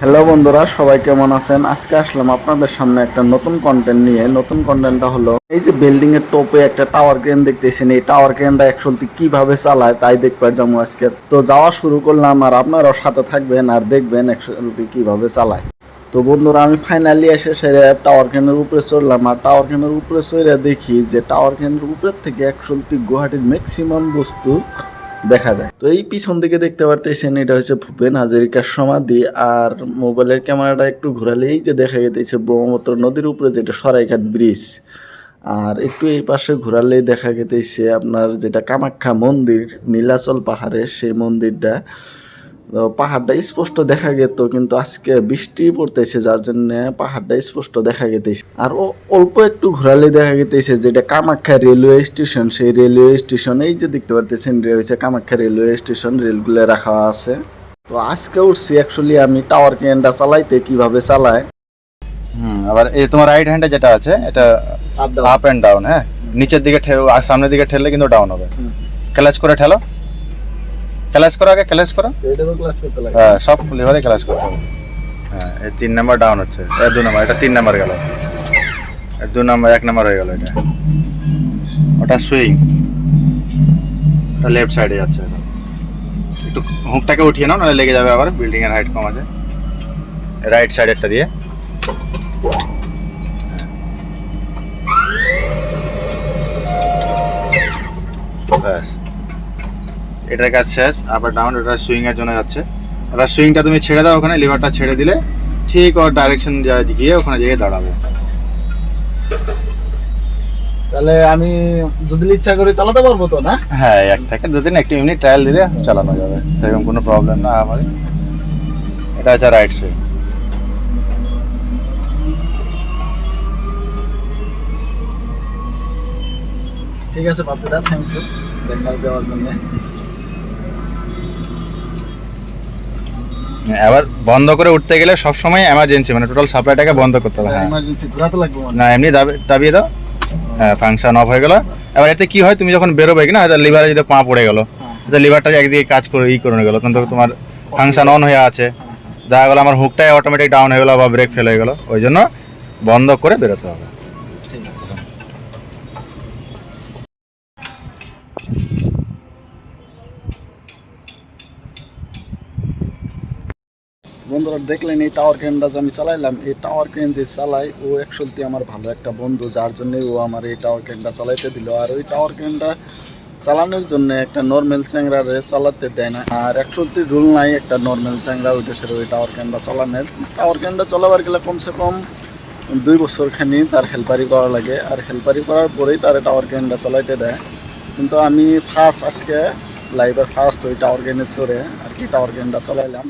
Hello বন্ধুরা, সবাই কেমন আছেন? আজকে আসলাম আপনাদের সামনে একটা নতুন কন্টেন্ট নিয়ে। নতুন কন্টেন্টটা হলো, এই যে বিল্ডিং এর টপে একটা টাওয়ার ক্রেন দেখতেছেন। এই টাওয়ার ক্রেনটা অ্যাকচুয়ালি কীভাবে চালায় তাই দেখবার যাব আজকে। তো যাওয়া শুরু করলাম আর আপনারাও সাথে থাকবেন আর দেখবেন অ্যাকচুয়ালি কীভাবে চালায়। তো বন্ধুরা, আমি ফাইনালি এসে সেরে টাওয়ার ক্রেনের উপরে চড়লাম। আর টাওয়ার ক্রেনের উপরে চড়ে দেখি যে টাওয়ার ক্রেনের উপরের থেকে অ্যাকচুয়ালি গুয়াহাটির ম্যাক্সিমাম বস্তু দেখা যায়। তো এই পিছন দিকে দেখতে পারতেছেন, এটা হচ্ছে ভূপেন হাজারিকার সমাধি। আর মোবাইলের ক্যামেরাটা একটু ঘোরালেই যে দেখা যেতেছে ব্রহ্মপুত্র নদীর উপরে যেটা সরাইঘাট ব্রিজ। আর একটু এই পাশে ঘোরালেই দেখা যেতেছে আপনার যেটা কামাখ্যা মন্দির, নীলাচল পাহাড়ে সেই মন্দিরটা। পাহাড়টা স্পষ্ট দেখা যেত কিন্তু আজকে বৃষ্টি পড়তেছে যার জন্য পাহাড়টা স্পষ্ট দেখা যেতেছে আর ও অল্প একটু ঘোরালে দেখা যেতেছে যেটা কামাখ্যা রেলওয়ে স্টেশন সেই রেলওয়ে স্টেশন এই যে দেখতে পারতেছেন রয়েছে কামাখ্যা রেলওয়ে স্টেশন রেলগুলো রাখা আছে। তো আজকে উঠছি অ্যাকচুয়ালি আমি টাওয়ার ক্রেনটা চালাইতে কীভাবে চালায়? হুম আবার এই তোমার রাইট হ্যান্ডে যেটা আছে এটা আপ এন্ড ডাউন হ্যাঁ? নিচের দিকে ঠেল আর সামনের দিকে ঠেললে কিন্তু ডাউন হবে। ক্লাচ করে ঠেলো? ক্লাচ করো আগে ক্লাস করো। এটারও ক্লাস করতে লাগে। হ্যাঁ সব লেভারে ক্লাস করতে হবে। হ্যাঁ এই তিন নাম্বার ডাউন হচ্ছে। এ দু নাম্বার এটা তিন নাম্বার গেল। দু নাম্বার এক নাম্বার হয়ে গেল এটা। ওটা সুইং ওটা লেফট সাইডে যাচ্ছে এখন। একটু হুকটাকে উঠিয়ে নাও নাহলে লেগে যাবে আবার বিল্ডিং এর হাইট কম আছে রাইট সাইডেরটা দিয়ে। ব্যাস। এটার কাজ শেষ আবার ডাউন ওটা সুইং এর জন্য যাচ্ছে। এবার সুইংটা তুমি ছেড়ে দাও ওখানে লিভারটা ছেড়ে দিলে ঠিক ওর ডাইরেকশন গিয়ে ওখানে গিয়ে দাঁড়াবে। তাহলে আমি যদি ইচ্ছা করে চালাতে পারব তো না? হ্যাঁ এক থেকে দু তিন একটি মিনিট ট্রায়াল দিলে চালানো যাবে। সেরকম কোনো প্রবলেম না আমার এটা হচ্ছে রাইট সুইং ঠিক আছে বাপুদা থ্যাংক ইউ দেখা দেওয়ার জন্য। এবার বন্ধ করে উঠতে গেলে সব সময় এমার্জেন্সি মানে টোটাল সাপ্লাইটাকে বন্ধ করতে হবে হ্যাঁ। ইমার্জেন্সি ঘোরাতে লাগবে মানে না এমনি দাবি- দাবিয়ে দাও। হ্যাঁ ফাংশন অফ হয়ে গেল। এবার এতে কি হয় তুমি যখন বেরোবে কি না হয়তো লিভারে যদি পা পড়ে গেল হ্যাঁ। লিভারটা একদিকে কাজ করে ই করে গেল তখন তোমার ফাংশন অন হয়ে আছে। দেখা গেলো আমার হুকটাই অটোমেটিক ডাউন হয়ে গেলো বা ব্রেক ফেল হয়ে গেলো ওই জন্য বন্ধ করে বেরোতে হবে। ঠিক আছে। বন্ধুরা, দেখলেন এই টাওয়ার ক্রেনটা যে আমি চালাইলাম, এই টাওয়ার ক্রেন যে চালাই, ও একসত্যি আমার ভালো একটা বন্ধু, যার জন্যে ও আমার এই টাওয়ার ক্রেনটা চালাইতে দিল। আর ওই টাওয়ার ক্রেনটা চালানোর জন্য একটা নর্মাল চ্যাংরারে চালাতে দেয় না। আর একসত্যি রুল নাই একটা নর্মাল চ্যাংরা ওইটা সেটা ওই টাওয়ার ক্রেনটা চালানোর। টাওয়ার ক্রেনটা চালাবার গেলে কমসে কম দুই বছর খানি তার হেল্পারি করা লাগে। আর হেল্পারি করার পরেই তার টাওয়ার ক্রেনটা চালাইতে দেয়। কিন্তু আমি ফার্স্ট আজকে লাইভের ফার্স্ট ওই টাওয়ার ক্রেনে চড়ে আর কি টাওয়ার ক্রেনটা চালাইলাম।